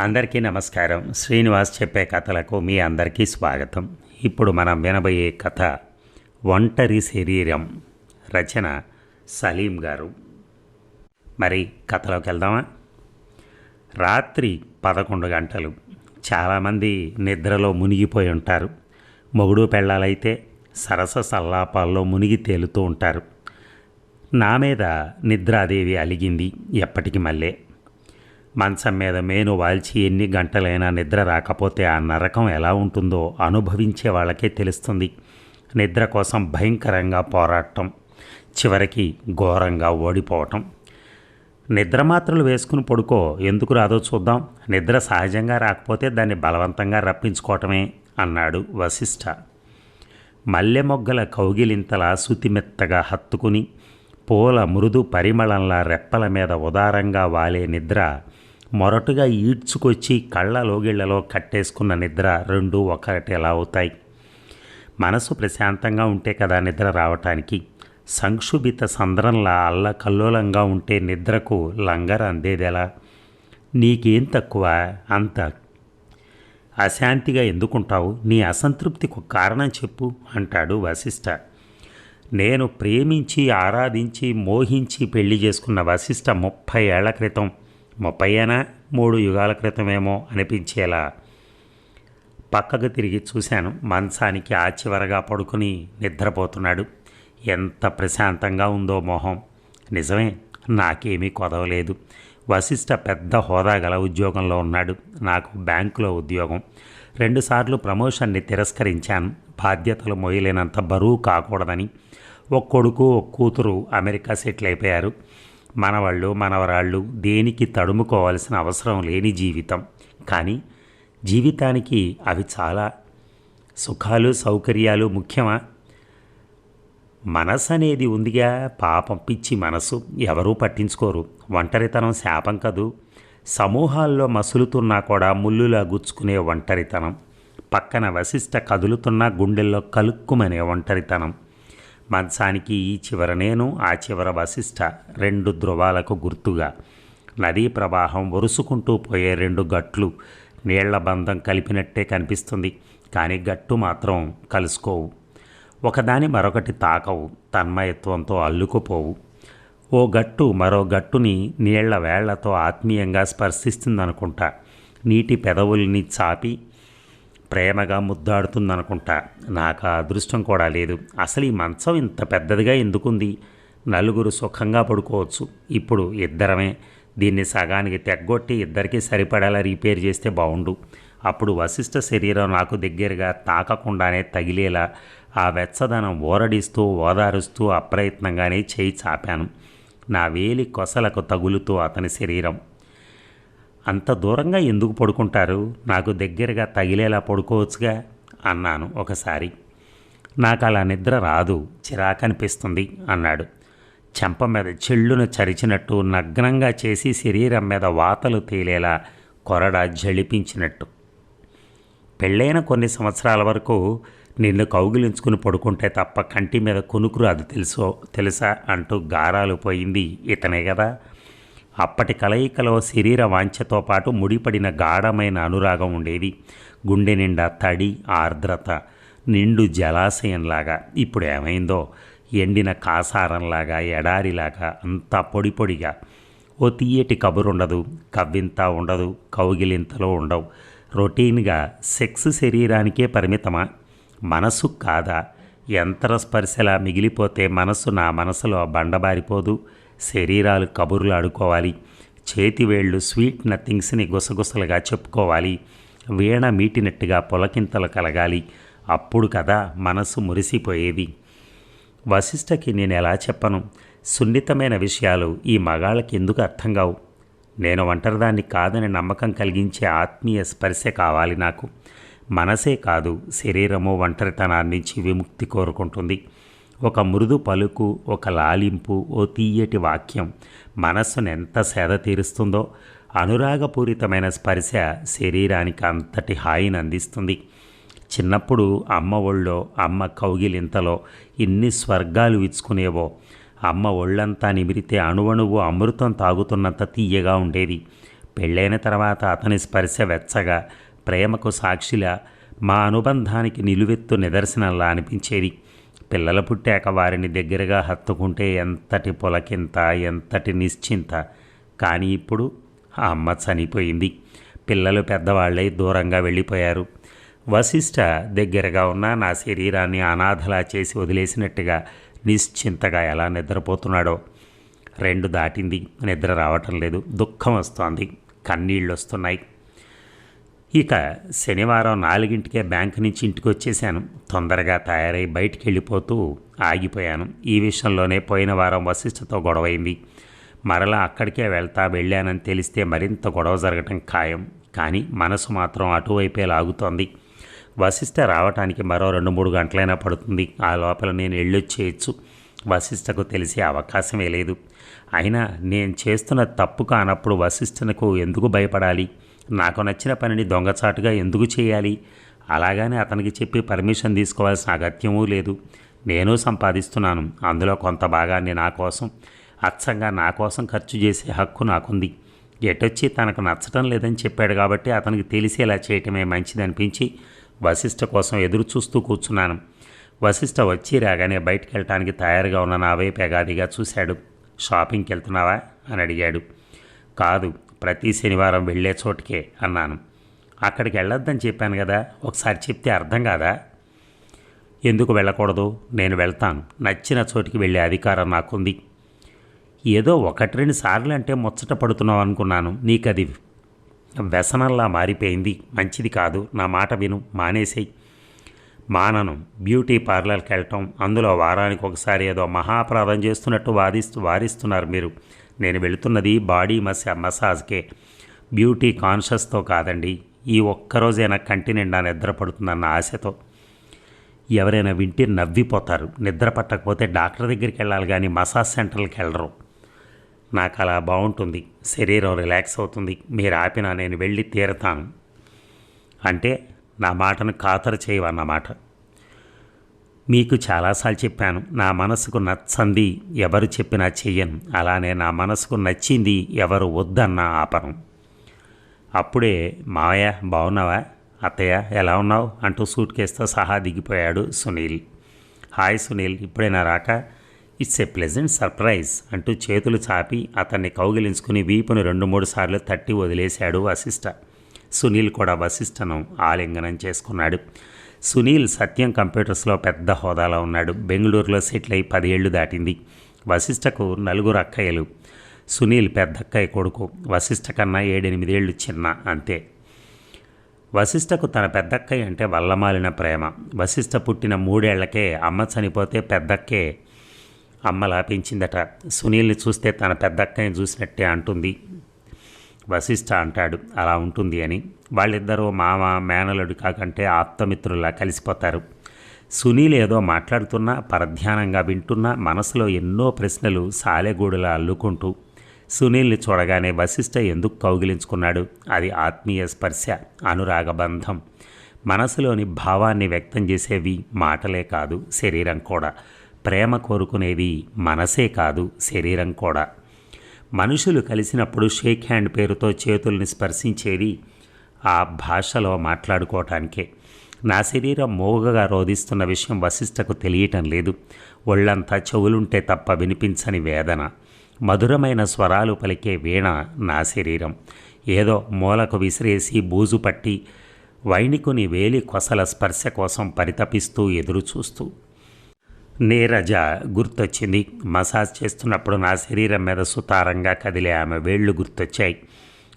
అందరికీ నమస్కారం. శ్రీనివాస్ చెప్పే కథలకు మీ అందరికీ స్వాగతం. ఇప్పుడు మనం వినబోయే కథ ఒంటరి శరీరం రచన సలీం గారు. మరి కథలోకి వెళ్దామా? రాత్రి పదకొండు గంటలు. చాలామంది నిద్రలో మునిగిపోయి ఉంటారు. మొగుడు పెళ్ళాలైతే సరస సల్లాపాల్లో మునిగి తేలుతూ ఉంటారు. నా మీద నిద్రాదేవి అలిగింది ఎప్పటికి మళ్ళీ. మంచం మీద మేను వాల్చి ఎన్ని గంటలైనా నిద్ర రాకపోతే ఆ నరకం ఎలా ఉంటుందో అనుభవించే వాళ్ళకే తెలుస్తుంది. నిద్ర కోసం భయంకరంగా పోరాటం చివరికి ఘోరంగా ఓడిపోవటం. నిద్ర మాత్రలు వేసుకుని పడుకో ఎందుకు రాదో చూద్దాం. నిద్ర సహజంగా రాకపోతే దాన్ని బలవంతంగా రప్పించుకోవటమే అన్నాడు వశిష్ఠ. మల్లె మొగ్గల కౌగిలింతలా శుతిమెత్తగా హత్తుకుని పూల మృదు పరిమళంలా రెప్పల మీద ఉదారంగా వాలే నిద్ర మొరటుగా ఈడ్చుకొచ్చి కళ్ళ లోగిళ్ళలో కట్టేసుకున్న నిద్ర రెండు ఒకటి ఎలా అవుతాయి? మనసు ప్రశాంతంగా ఉంటే కదా నిద్ర రావటానికి? సంక్షుభిత సంద్రంలా అల్లకల్లోలంగా ఉంటే నిద్రకు లంగర అందేదెలా? నీకేం తక్కువ? అంత. అశాంతిగా ఎందుకుంటావు? నీ అసంతృప్తికి ఒక కారణం చెప్పు అంటాడు వశిష్ఠ నేను ప్రేమించి ఆరాధించి మోహించి పెళ్ళి చేసుకున్న వశిష్ఠ ముప్పై ఏళ్ళ క్రితం ముప్పై మూడు యుగాల క్రితమేమో అనిపించేలా. పక్కకు తిరిగి చూశాను. మంచానికి ఆ చివరగా పడుకుని నిద్రపోతున్నాడు. ఎంత ప్రశాంతంగా ఉందో మొహం. నిజమే నాకేమీ కొదవలేదు. వశిష్ట పెద్ద హోదా గల ఉద్యోగంలో ఉన్నాడు. నాకు బ్యాంకులో ఉద్యోగం. రెండుసార్లు ప్రమోషన్ని తిరస్కరించాను. బాధ్యతలు మొయ్యలేనంత బరువు కాకూడదని. ఒక కొడుకు ఒక కూతురు అమెరికా సెటిల్ అయిపోయారు. మనవాళ్ళు మనవరాళ్ళు దేనికి తడుముకోవాల్సిన అవసరం లేని జీవితం. కానీ జీవితానికి అవి చాలా సుఖాలు సౌకర్యాలు ముఖ్యమా? మనసు అనేది ఉందిగా పాపం పిచ్చి మనసు ఎవరూ పట్టించుకోరు. ఒంటరితనం శాపం కదూ? సమూహాల్లో మసులుతున్నా కూడా ముల్లులా గుచ్చుకునే ఒంటరితనం. పక్కన వశిష్ట కదులుతున్న గుండెల్లో కలుక్కుమనే ఒంటరితనం. మంచానికి ఈ చివర నేను ఆ చివర వశిష్ట రెండు ధ్రువాలకు గుర్తుగా. నదీ ప్రవాహం ఒరుసుకుంటూ పోయే రెండు గట్లు నీళ్ళ బంధం కలిపినట్టే కనిపిస్తుంది కానీ గట్టు మాత్రం కలుసుకోవు. ఒకదాని మరొకటి తాకవు తన్మయత్వంతో అల్లుకుపోవు. ఓ గట్టు మరో గట్టుని నీళ్ళ వేళ్ళతో ఆత్మీయంగా స్పర్శిస్తుందనుకుంటా. నీటి పెదవుల్ని చాపి ప్రేమగా ముద్దాడుతుందనుకుంటా. నాకు ఆ అదృష్టం కూడా లేదు. అసలు ఈ మంచం ఇంత పెద్దదిగా ఎందుకుంది? నలుగురు సుఖంగా పడుకోవచ్చు. ఇప్పుడు ఇద్దరమే. దీన్ని సగానికి తెగ్గొట్టి ఇద్దరికీ సరిపడేలా రిపేర్ చేస్తే బాగుండు అప్పుడు వశిష్ఠ శరీరం నాకు దగ్గరగా తాకకుండానే తగిలేలా ఆ వెచ్చదనం ఓరడిస్తూ ఓదారుస్తూ అప్రయత్నంగానే చేయి చాపాను. నా వేలి కొసలకు తగులుతూ అతని శరీరం. అంత దూరంగా ఎందుకు పడుకుంటారు? నాకు దగ్గరగా తగిలేలా పడుకోవచ్చుగా? అన్నాను ఒకసారి. నాకు అలా నిద్ర రాదు చిరాకనిపిస్తుంది అన్నాడు. చెంప మీద చెళ్ళును చరిచినట్టు నగ్నంగా చేసి శరీరం మీద వాతలు తేలేలా కొరడ జళిపించినట్టు. పెళ్ళైన కొన్ని సంవత్సరాల వరకు నిన్ను కౌగిలించుకుని పడుకుంటే తప్ప కంటి మీద కొనుకురు అది తెలుసో తెలుసా అంటూ గారాలు పోయింది ఇతనే కదా? అప్పటి కలయికలో శరీర వాంఛతో పాటు ముడిపడిన గాఢమైన అనురాగం ఉండేది. గుండె నిండా తడి ఆర్ద్రత నిండు జలాశయంలాగా. ఇప్పుడు ఏమైందో? ఎండిన కాసారంలాగా ఎడారిలాగా అంతా పొడి పొడిగా. ఓ తీయటి కబురుండదు. కవ్వింత ఉండదు. కౌగిలింతలో ఉండవు. రొటీన్గా సెక్స్ శరీరానికే పరిమితమా? మనసు కాదా? యంత్ర స్పర్శలా మిగిలిపోతే మనసు నా మనసులో బండబారిపోదు. శరీరాలు కబుర్లు ఆడుకోవాలి. చేతివేళ్ళు స్వీట్ నథింగ్స్ని గుసగుసలుగా చెప్పుకోవాలి. వీణ మీటినట్టుగా పొలకింతలు కలగాలి. అప్పుడు కదా మనసు మురిసిపోయేది. వశిష్ఠకి నేను ఎలా చెప్పను? సున్నితమైన విషయాలు ఈ మగాళ్ళకి ఎందుకు అర్థం కావు నేను ఒంటరిదాన్ని కాదని నమ్మకం కలిగించే ఆత్మీయ స్పర్శ కావాలి నాకు. మనసే కాదు శరీరము ఒంటరితనాన్నించి విముక్తి కోరుకుంటుంది. ఒక మృదు పలుకు ఒక లాలింపు ఓ తీయటి వాక్యం. మనస్సును ఎంత సేద తీరుస్తుందో అనురాగపూరితమైన స్పర్శ శరీరానికి అంతటి హాయిని అందిస్తుంది. చిన్నప్పుడు అమ్మ ఒళ్ళో అమ్మ కౌగిలింతలో ఇన్ని స్వర్గాలు ఇచ్చుకునేవో అమ్మ ఒళ్ళంతా నిమిరితే అణువణువు అమృతం తాగుతున్నంత తీయగా ఉండేది. పెళ్ళైన తర్వాత అతని స్పర్శ వెచ్చగా ప్రేమకు సాక్షిలా మా అనుబంధానికి నిలువెత్తు నిదర్శనంలా అనిపించేది. పిల్లలు పుట్టాక వారిని దగ్గరగా హత్తుకుంటే ఎంతటి పొలకింత ఎంతటి నిశ్చింత. కానీ ఇప్పుడు ఆ అమ్మ చనిపోయింది. పిల్లలు పెద్దవాళ్ళై దూరంగా వెళ్ళిపోయారు. వశిష్ట దగ్గరగా ఉన్న నా శరీరాన్ని అనాథలా చేసి వదిలేసినట్టుగా నిశ్చింతగా ఎలా నిద్రపోతున్నాడో. రెండు దాటింది. నిద్ర రావటం లేదు. దుఃఖం వస్తోంది. కన్నీళ్ళు వస్తున్నాయి ఇక శనివారం నాలుగింటికే బ్యాంకు నుంచి ఇంటికి వచ్చేసాను తొందరగా తయారై బయటికి వెళ్ళిపోతూ ఆగిపోయాను. ఈ విషయంలోనే పోయిన వారం వశిష్ఠతో గొడవైంది. మరలా అక్కడికే వెళ్తా వెళ్ళానని తెలిస్తే మరింత గొడవ జరగటం ఖాయం. కానీ మనసు మాత్రం అటువైపే లాగుతోంది. వశిష్ఠ రావటానికి మరో రెండు మూడు గంటలైనా పడుతుంది. ఆ లోపల నేను వెళ్ళొచ్చేయచ్చు. వశిష్ఠకు తెలిసే అవకాశమే లేదు. అయినా నేను చేస్తున్న తప్పు కానప్పుడు వశిష్ఠనకు ఎందుకు భయపడాలి? నాకు నచ్చిన పనిని దొంగచాటుగా ఎందుకు చేయాలి? అలాగని అతనికి చెప్పి పర్మిషన్ తీసుకోవాల్సిన అగత్యమూ లేదు. నేను సంపాదిస్తున్నాను. అందులో కొంత భాగాన్ని నా కోసం అచ్చంగా నా కోసం ఖర్చు చేసే హక్కు నాకుంది. ఎటొచ్చి తనకు నచ్చటం లేదని చెప్పాడు కాబట్టి అతనికి తెలిసేలా చేయటమే మంచిదనిపించి వశిష్ఠ కోసం ఎదురు చూస్తూ కూర్చున్నాను. వశిష్ఠ వచ్చి రాగానే బయటికి వెళ్ళటానికి తయారుగా ఉన్న నా వైపు ఎగాదిగా చూశాడు. షాపింగ్కి వెళ్తున్నావా అని అడిగాడు. కాదు. ప్రతి శనివారం వెళ్ళే చోటుకే అన్నాను. అక్కడికి వెళ్ళొద్దని చెప్పాను కదా ఒకసారి చెప్తే అర్థం కాదా? ఎందుకు వెళ్ళకూడదు? నేను వెళ్తాను. నచ్చిన చోటికి వెళ్ళే అధికారం నాకుంది. ఏదో ఒకటి రెండు సార్లు అంటే ముచ్చట పడుతున్నావు అనుకున్నాను. నీకు అది వ్యసనంలా మారిపోయింది. మంచిది కాదు. నా మాట విను. మానేసేయి. మానను. బ్యూటీ పార్లర్కి వెళ్ళటం. అందులో వారానికి ఒకసారి ఏదో మహాప్రాధం చేస్తున్నట్టు వాదిస్తూ వారిస్తున్నారు మీరు. నేను వెళుతున్నది బాడీ మసా మసాజ్కే. బ్యూటీ కాన్షియస్తో కాదండి. ఈ ఒక్కరోజైనా కంటి నిండా నిద్ర పడుతుందన్న ఆశతో. ఎవరైనా వింటే నవ్విపోతారు. నిద్ర పట్టకపోతే డాక్టర్ దగ్గరికి వెళ్ళాలి కానీ మసాజ్ సెంటర్కి వెళ్ళరు. నాకు అలా బాగుంటుంది శరీరం రిలాక్స్ అవుతుంది. మీరు ఆపినా నేను వెళ్ళి తీరతాను. అంటే నా మాటను ఖాతరు చేయవన్నమాట. మీకు చాలాసార్లు చెప్పాను నా మనసుకు నచ్చంది ఎవరు చెప్పినా చెయ్యను. అలానే నా మనసుకు నచ్చింది ఎవరు వద్దన్నా ఆపను. అప్పుడే మావయ్య బాగున్నావా? అత్తయ్య ఎలా ఉన్నావు? అంటూ సూట్ కేసుతో సహా దిగిపోయాడు సునీల్. హాయ్ సునీల్ ఇప్పుడైనా రాక? ఇట్స్ ఏ ప్లెజెంట్ సర్ప్రైజ్ అంటూ చేతులు చాపి అతన్ని కౌగిలించుకుని వీపును రెండు మూడు సార్లు తట్టి వదిలేశాడు వశిష్ఠ సునీల్ కూడా వశిష్ఠను ఆలింగనం చేసుకున్నాడు. సునీల్ సత్యం కంప్యూటర్స్లో పెద్ద హోదాలో ఉన్నాడు. బెంగళూరులో సెటిల్ అయి పదేళ్ళు దాటింది. వశిష్ఠకు నలుగురు అక్కయ్యలు. సునీల్ పెద్దక్కయ్య కొడుకు. వశిష్ఠ కన్నా ఏడెనిమిదేళ్ళు చిన్న అంతే. వశిష్ఠకు తన పెద్దక్కయ్య అంటే వల్లమాలిన ప్రేమ. వశిష్ఠ పుట్టిన మూడేళ్ళకే అమ్మ చనిపోతే పెద్దక్కే అమ్మ లాపించిందట సునీల్ని చూస్తే తన పెద్దక్కయ్యని చూసినట్టే అంటుంది. వశిష్ఠ అంటాడు. అలా ఉంటుంది అని. వాళ్ళిద్దరూ మామ మేనలుడు కాకంటే ఆప్తమిత్రులా కలిసిపోతారు. సునీల్ ఏదో మాట్లాడుతున్నా పరధ్యానంగా వింటున్నా మనసులో ఎన్నో ప్రశ్నలు సాలెగూడులా అల్లుకుంటూ సునీల్ని చూడగానే వశిష్ఠ ఎందుకు కౌగిలించుకున్నాడు? అది ఆత్మీయ స్పర్శ అనురాగబంధం మనసులోని భావాన్ని వ్యక్తం చేసేవి మాటలే కాదు శరీరం కూడా. ప్రేమ కోరుకునేది మనసే కాదు శరీరం కూడా. మనుషులు కలిసినప్పుడు షేక్ హ్యాండ్ పేరుతో చేతుల్ని స్పర్శించేది ఆ భాషలో మాట్లాడుకోవటానికే. నా శరీరం మోగగా రోధిస్తున్న విషయం వశిష్ఠకు తెలియటం లేదు. ఒళ్ళంతా చెవులుంటే తప్ప వినిపించని వేదన. మధురమైన స్వరాలు పలికే వీణ నా శరీరం. ఏదో మూలకు విసిరేసి బూజు పట్టి వైణికుని వేలి కొసల స్పర్శ కోసం పరితపిస్తూ ఎదురుచూస్తూ నీరజ గుర్తొచ్చింది. మసాజ్ చేస్తున్నప్పుడు నా శరీరం మీద సుతారంగా కదిలే ఆమె వేళ్ళు గుర్తొచ్చాయి.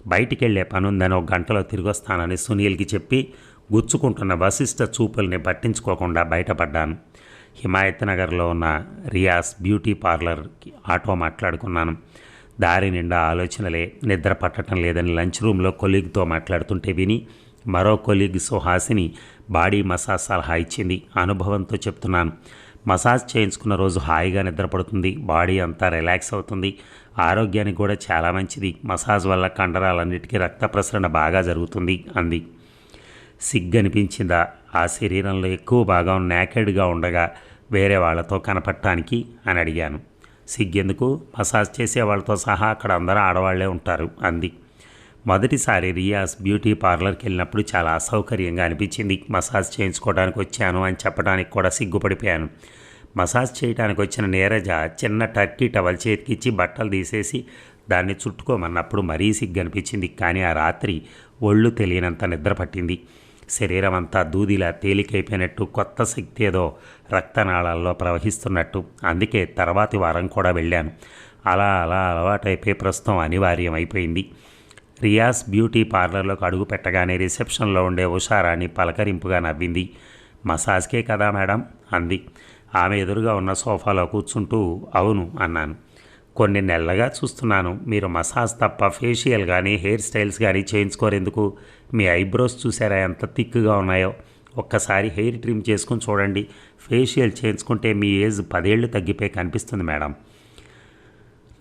బయటికి వెళ్ళే పనుందని ఒక గంటలో తిరిగొస్తానని సునీల్కి చెప్పి గుచ్చుకుంటున్న వశిష్ట చూపుల్ని పట్టించుకోకుండా బయటపడ్డాను. హిమాయత్ నగర్లో ఉన్న రియాస్ బ్యూటీ పార్లర్కి ఆటో మాట్లాడుకున్నాను. దారి నిండా ఆలోచనలే నిద్ర పట్టడం లేదని లంచ్ రూమ్లో కొలీగ్తో మాట్లాడుతుంటే విని మరో కొలీగ్ సుహాసిని బాడీ మసాజ్ సలహా ఇచ్చింది. అనుభవంతో చెప్తున్నాను. మసాజ్ చేయించుకున్న రోజు హాయిగా నిద్రపడుతుంది. బాడీ అంతా రిలాక్స్ అవుతుంది. ఆరోగ్యానికి కూడా చాలా మంచిది. మసాజ్ వల్ల కండరాలన్నిటికీ రక్త ప్రసరణ బాగా జరుగుతుంది అంది. సిగ్గనిపించిందా? ఆ శరీరంలో ఎక్కువ భాగం నేకెడ్గా ఉండగా వేరే వాళ్ళతో కనపడటానికి అని అడిగాను. సిగ్గెందుకు? మసాజ్ చేసే వాళ్ళతో సహా అక్కడ అందరూ ఆడవాళ్ళే ఉంటారు అంది. మొదటిసారి రియాస్ బ్యూటీ పార్లర్కి వెళ్ళినప్పుడు చాలా అసౌకర్యంగా అనిపించింది. మసాజ్ చేయించుకోవడానికి వచ్చాను అని చెప్పడానికి కూడా సిగ్గుపడిపోయాను. మసాజ్ చేయడానికి వచ్చిన నీరజ చిన్న టర్కీ టవల్ చేతికిచ్చి బట్టలు తీసేసి దాన్ని చుట్టుకోమన్నప్పుడు మరీ సిగ్గు అనిపించింది కానీ ఆ రాత్రి ఒళ్ళు తెలియనంత నిద్ర పట్టింది. శరీరం అంతా దూదిలా తేలికైపోయినట్టు కొత్త శక్తి ఏదో రక్తనాళాల్లో ప్రవహిస్తున్నట్టు. అందుకే తర్వాతి వారం కూడా వెళ్ళాను. అలా అలా అలవాటైపోయి ప్రస్తుతం అనివార్యం అయిపోయింది రియాస్ బ్యూటీ పార్లర్లోకి అడుగు పెట్టగానే రిసెప్షన్లో ఉండే ఉషారాణి పలకరింపుగా నవ్వింది. మసాజ్కే కదా మేడం? అంది. ఆమె ఎదురుగా ఉన్న సోఫాలో కూర్చుంటూ అవును అన్నాను. కొన్ని నెలలుగా చూస్తున్నాను. మీరు మసాజ్ తప్ప ఫేషియల్ కానీ హెయిర్ స్టైల్స్ కానీ చేయించుకోరేందుకు మీ ఐబ్రోస్ చూసారా? ఎంత థిక్గా ఉన్నాయో. ఒక్కసారి హెయిర్ ట్రిమ్ చేసుకుని చూడండి. ఫేషియల్ చేయించుకుంటే మీ ఏజ్ పదేళ్ళు తగ్గిపోయి కనిపిస్తుంది మేడం.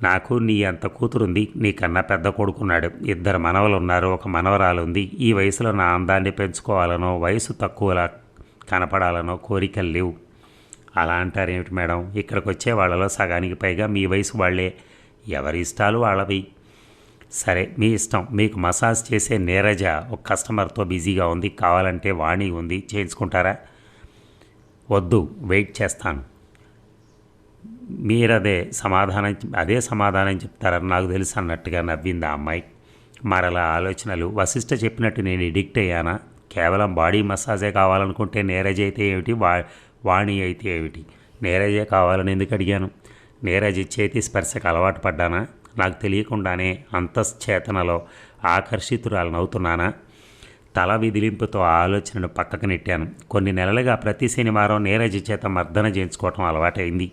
నాకు నీ అంత కూతురుంది. నీకన్నా పెద్ద కొడుకున్నాడు. ఇద్దరు మనవలు ఉన్నారు ఒక మనవరాలు ఉంది ఈ వయసులో నా అందాన్ని పెంచుకోవాలనో వయసు తక్కువలా కనపడాలనో కోరికలు లేవు. అలా అంటారేమిటి మేడం? ఇక్కడికి వచ్చే వాళ్ళలో సగానికి పైగా మీ వయసు వాళ్ళే. ఎవరి ఇష్టాలు వాళ్ళవి? సరే మీ ఇష్టం. మీకు మసాజ్ చేసే నీరజ ఒక కస్టమర్తో బిజీగా ఉంది. కావాలంటే వాణి ఉంది. చేయించుకుంటారా? వద్దు వెయిట్ చేస్తాను. మీరదే సమాధానం అదే సమాధానం చెప్తారని నాకు తెలుసు అన్నట్టుగా నవ్వింది ఆ అమ్మాయి. మరలా ఆలోచనలు. వశిష్ఠ చెప్పినట్టు నేను ఎడిక్ట్ అయ్యానా? కేవలం బాడీ మసాజే కావాలనుకుంటే నేరేజ్ అయితే ఏమిటి? వా వాణి అయితే ఏమిటి? నీరజే కావాలని ఎందుకు అడిగాను? నీరజ్ చేతి స్పర్శకు అలవాటు పడ్డానా? నాకు తెలియకుండానే అంతశ్చేతనలో ఆకర్షితురాలనవుతున్నానా తల విదిలింపుతో ఆ ఆలోచనను పక్కకు నెట్టాను. కొన్ని నెలలుగా ప్రతి శనివారం నీరజ చేత మర్దన చేయించుకోవటం అలవాటైంది.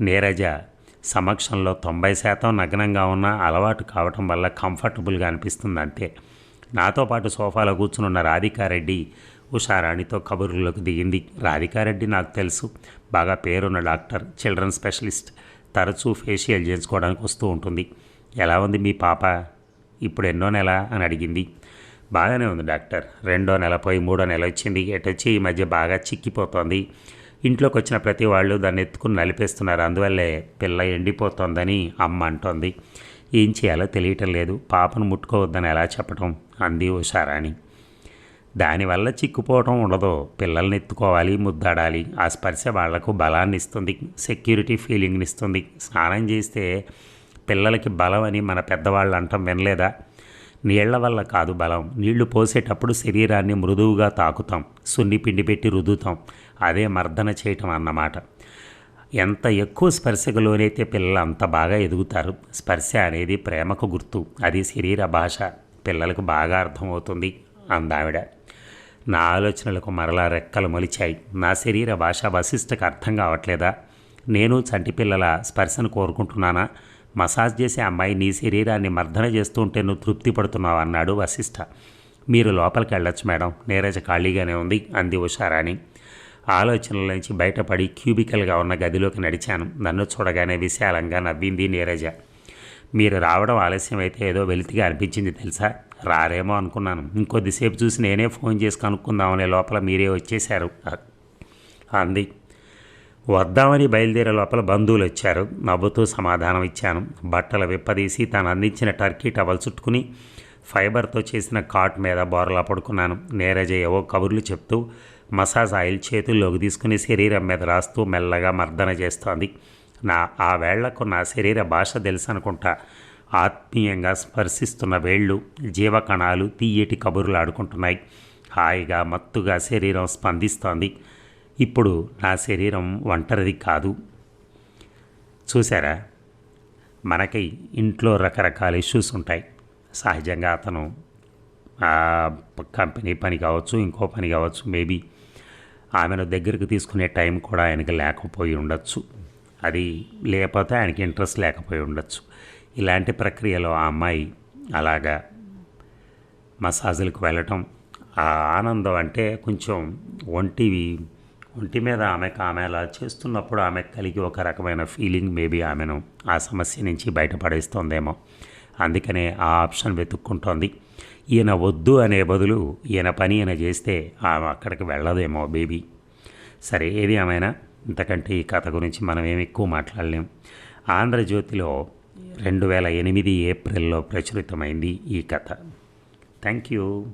నీరజ సమక్షంలో తొంభై శాతం నగ్నంగా ఉన్న అలవాటు కావటం వల్ల కంఫర్టబుల్గా అనిపిస్తుంది అంతే నాతో పాటు సోఫాలో కూర్చునున్న రాధికారెడ్డి ఉషారాణితో కబుర్లోకి దిగింది. రాధికారెడ్డి నాకు తెలుసు. బాగా పేరున్న డాక్టర్ చిల్డ్రన్ స్పెషలిస్ట్. తరచూ ఫేషియల్ చేయించుకోవడానికి వస్తూ ఉంటుంది. ఎలా ఉంది మీ పాప? ఇప్పుడు ఎన్నో నెల అని అడిగింది. బాగానే ఉంది డాక్టర్. రెండో నెల పోయి మూడో నెల వచ్చింది. ఎటొచ్చి ఈ మధ్య బాగా చిక్కిపోతోంది. ఇంట్లోకి వచ్చిన ప్రతి వాళ్ళు దాన్ని ఎత్తుకుని నలిపేస్తున్నారు. అందువల్లే పిల్ల ఎండిపోతోందని అమ్మ అంటోంది. ఏం చేయాలో తెలియటం లేదు. పాపను ముట్టుకోవద్దని ఎలా చెప్పటం? అంది ఉషారాణి. దానివల్ల చిక్కుపోవటం ఉండదు. పిల్లల్ని ఎత్తుకోవాలి ముద్దాడాలి. ఆ స్పర్శ వాళ్ళకు బలాన్ని ఇస్తుంది. సెక్యూరిటీ ఫీలింగ్ని ఇస్తుంది. స్నానం చేస్తే పిల్లలకి బలం అని మన పెద్దవాళ్ళు అంటాం వినలేదా? నీళ్ళ వల్ల కాదు బలం. నీళ్ళు పోసేటప్పుడు శరీరాన్ని మృదువుగా తాకుతాం. సున్ని పిండి పెట్టి రుద్దుతాం. అదే మర్దన చేయటం అన్నమాట. ఎంత ఎక్కువ స్పర్శకు లోనైతే పిల్లలు అంత బాగా ఎదుగుతారు. స్పర్శ అనేది ప్రేమకు గుర్తు. అది శరీర భాష. పిల్లలకు బాగా అర్థమవుతుంది. అందావిడ. నా ఆలోచనలకు మరలా రెక్కలు మొలిచాయి. నా శరీర భాష వశిష్ఠకు అర్థం కావట్లేదా? నేను చంటిపిల్లల స్పర్శను కోరుకుంటున్నానా? మసాజ్ చేసే అమ్మాయి నీ శరీరాన్ని మర్దన చేస్తుంటే నువ్వు తృప్తి పడుతున్నావు? అన్నాడు వశిష్ఠ. మీరు లోపలికి వెళ్ళొచ్చు మేడం. నీరజ ఖాళీగానే ఉంది అంది ఉషారాణి. ఆలోచనల నుంచి బయటపడి క్యూబికల్గా ఉన్న గదిలోకి నడిచాను. నన్ను చూడగానే విశాలంగా నవ్వింది నీరజ. మీరు రావడం ఆలస్యం అయితే ఏదో వెలితిగా అనిపించింది తెలుసా? రారేమో అనుకున్నాను. ఇంకొద్దిసేపు చూసి నేనే ఫోన్ చేసి కనుక్కుందామనే లోపల మీరే వచ్చేశారు. అంది. వద్దామని బయలుదేరే లోపల బంధువులు వచ్చారు. నవ్వుతూ సమాధానం ఇచ్చాను. బట్టలు విప్పదీసి తాను అందించిన టర్కీ టవల్ చుట్టుకుని ఫైబర్తో చేసిన కాట్ మీద బోరలా పడుకున్నాను. నీరజ ఏవో కబుర్లు చెప్తూ మసాజ్ ఆయిల్ చేతుల్లోకి తీసుకుని శరీరం మీద రాస్తూ మెల్లగా మర్దన చేస్తోంది. నా ఆ వేళ్ళకు నా శరీర భాష తెలుసు అనుకుంటా ఆత్మీయంగా స్పర్శిస్తున్న వేళ్ళు జీవకణాలు తీయటి కబుర్లు ఆడుకుంటున్నాయి హాయిగా మత్తుగా శరీరం స్పందిస్తోంది. ఇప్పుడు నా శరీరం ఒంటరిది కాదు. చూసారా మనకి ఇంట్లో రకరకాల ఇష్యూస్ ఉంటాయి. సహజంగా అతను కంపెనీ పని కావచ్చు ఇంకో పని కావచ్చు మేబీ ఆమెను దగ్గరికి తీసుకునే టైం కూడా ఆయనకి లేకపోయి ఉండొచ్చు. అది లేకపోతే ఆయనకి ఇంట్రెస్ట్ లేకపోయి ఉండొచ్చు. ఇలాంటి ప్రక్రియలో ఆ అమ్మాయి అలాగా మసాజులకు వెళ్ళటం ఆ ఆనందం అంటే కొంచెం ఒంటివి ఒంటి మీద ఆమెకు ఆమె అలా చేస్తున్నప్పుడు ఆమె కలిగి ఒక రకమైన ఫీలింగ్ మేబీ ఆమెను ఆ సమస్య నుంచి బయటపడేస్తోందేమో. అందుకనే ఆ ఆప్షన్ వెతుక్కుంటోంది. ఈయన వద్దు అనే బదులు ఈయన పని ఈయన చేస్తే ఆమె అక్కడికి వెళ్ళదేమో బేబీ సరే ఏది ఏమైనా ఇంతకంటే ఈ కథ గురించి మనం ఏమి ఎక్కువ మాట్లాడలేం. ఆంధ్రజ్యోతిలో రెండు వేల ఎనిమిది ఏప్రిల్లో ప్రచురితమైంది ఈ కథ. Thank you.